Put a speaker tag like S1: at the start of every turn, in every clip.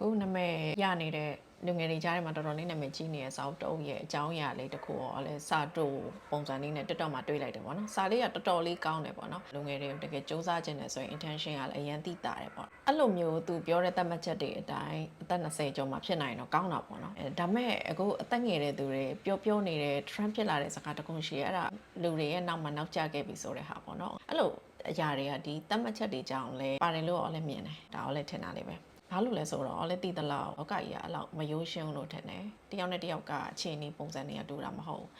S1: ခုနာမည်ရနေတဲ့လူငယ်တွေကြားထဲမှာတော်တော်လေးနာမည်ကြီးနေတဲ့စာအုပ်တအုပ်ရဲ့အကြောင်းအရာလေးတစ်ခုရောလဲစာတိုပုံစံလေးနဲ့တက်တော့မှတွေးလိုက်တယ်ပေါ့နော်စာလေးကတော်တော်လေးကောင်းတယ်ပေါ့နော်လူငယ်တွေတကယ်စူးစမ်းခြင်းနဲ့ဆိုရင် intention ကလည်းအရင်သိတာတယ်ပေါ့အဲ့လိုမျိုးသူပြောတဲ့သတ်မှတ်ချက်တွေအတိုင်းအသက်20ကျော်မှဖြစ်နိုင်တော့ကောင်းတာပေါ့နော်အဲဒါမဲ့အခုအသက်ငယ်တဲ့သူတွေပြောပြောနေတဲ့ trend ဖြစ်လာတဲ့စကားတစ်ခုရှိရဲအဲ့ဒါလူတွေရဲ့နောက်မှနောက်ကျခဲ့ပြီဆိုတဲ့ဟာပေါ့နော်အဲ့လိုအရာတွေကဒီသတ်မှတ်ချက်တွေကြောင့်လဲပါတယ်လို့ရောလည်းမြင်တယ်ဒါရောလည်းထင်တာလေးပဲ ဘာလို့လဲဆိုတော့လည်းတည်တလောက်လောကကြီးကအလောက်မရိုးရှင်းလို့ထင်တယ်တယောက်နဲ့တယောက်ကအခြေအနေပုံစံတွေကတူတာမဟုတ်ဘူး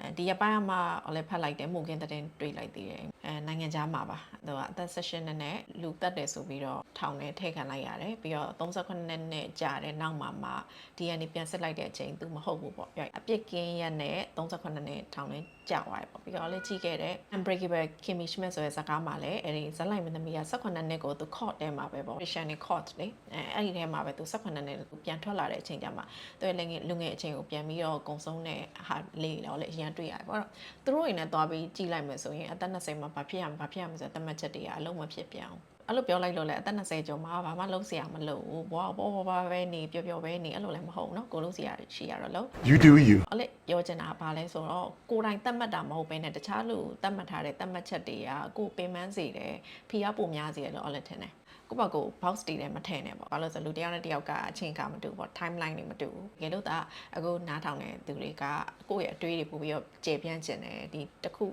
S1: အဲဒီရပိုင်းမှာလည်းဖတ်လိုက်တယ်မုန်ကင်းတဲ့တင်တွေ့လိုက်သေးတယ်အဲ နိုင်ငံခြားမှာပါသူကအသက်16နှစ်နဲ့လူတက်တယ်ဆိုပြီးတော့ထောင်ထဲထည့်ခံလိုက်ရတယ်ပြီးတော့38နှစ်နဲ့ကြာတဲ့နောက်မှာမှ DNA ပြန်စစ်လိုက်တဲ့အချိန်သူမဟုတ်ဘူးပေါ့ပြအပြစ်ကင်းရက်နဲ့38နှစ်ထောင်ထဲကြာသွားတယ်ပေါ့ပြီးတော့လည်းကြီးခဲ့တဲ့ Unbreakable Kimmy Schmidt ဆိုတဲ့ဇာတ်ကားမှာလည်းအဲဒီဇက်လိုက်မသမီးက18နှစ်ကိုသူ court ထဲမှာပဲပေါ့ Christian court လေအဲအဲ့ဒီထဲမှာပဲသူ18နှစ်ကိုပြန်ထွက်လာတဲ့အချိန်ကျမှသူရဲ့လည်းလူငယ်အချိန်ကိုပြန်ပြီးတော့ကုံဆုံးတဲ့ဟာလေးတော့လည်းအရင်တွေ့ရတယ်ပေါ့တော့သူတို့တွေနဲ့သွားပြီးကြည့်လိုက်မယ်ဆိုရင်အသက်20မှာဘာဖြစ်ရရမယ်ဘာဖြစ်ရမလဲဆိုတော့တမတ်ချက်တွေကအလုံးမဖြစ်ပြောင်းအဲ့လိုပြောလိုက်လို့လည်းအသက်20ကျော်မှာဘာမှလုံးစရာမလိုဘူးဘွားပေါ်ပေါ်ပါပဲနေပျော်ပျော်ပဲနေအဲ့လိုလည်းမဟုတ်နော်ကိုလုံးစရာရှိရတော့လို့
S2: you do you
S1: အဲ့လေပြောချင်တာကဘာလဲဆိုတော့ကိုယ်တိုင်တတ်မှတ်တာမဟုတ်ဘဲနဲ့တခြားလူတတ်မှတ်ထားတဲ့တတ်မှတ်ချက်တွေကကိုယ်ပင်ပန်းစေတယ်ဖိအားပိုများစေတယ်လို့အဲ့လိုထင်တယ်ကိုပါကို box တီးတယ်မထင်နဲ့ပေါ့ဘာလို့ဆိုလူတယောက်နဲ့တယောက်ကအချိန်ကမတူဘူးပေါ့ timeline တွေမတူဘူးတကယ်လို့ဒါအခုနားထောင်နေသူတွေကကိုယ့်ရဲ့အတွေးတွေပို့ပြီးတော့ကျေပြန့်ကျင်တယ်ဒီတစ်ခု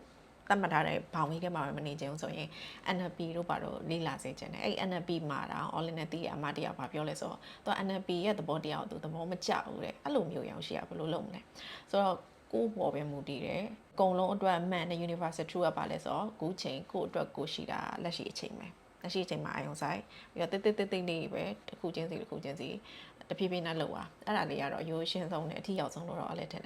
S1: တတ်မှတ်ထားတဲ့ဘောင်ကြီးထဲမှာပဲမနေချင်ဘူးဆိုရင် NLP တို့ပါတော့လေ့လာစေချင်တယ်အဲ့ NLP မှာတော့ online နဲ့တည်ရအမတရားဘာပြောလဲဆိုတော့သူက NLP ရဲ့သဘောတရားကိုသူသဘောမကျဘူးတဲ့အဲ့လိုမျိုးရောင်ရှိရဘယ်လိုလုပ်မလဲဆိုတော့ကိုယ်ပေါ်ပဲမူတည်တယ်အကုန်လုံးအတွက်မှန်တဲ့ universal truth ကပါလဲဆိုတော့အခုချိန်ကိုယ့်အတွက်ကိုယ်ရှိတာလက်ရှိအချိန်ပဲလက်ရှိအချိန်မှာအယုံဆိုင်ပြီးတော့တိတ်တိတ်တိတ်တိတ်လေးပဲတစ်ခုချင်းစီတစ်ခုချင်းစီတဖြည်းဖြည်းနဲ့လောက်ပါအဲ့ဒါလေးကတော့အရိုးရှင်းဆုံးနဲ့အထီရောက်ဆုံးလို့တော့အဲ့လဲထင်တယ်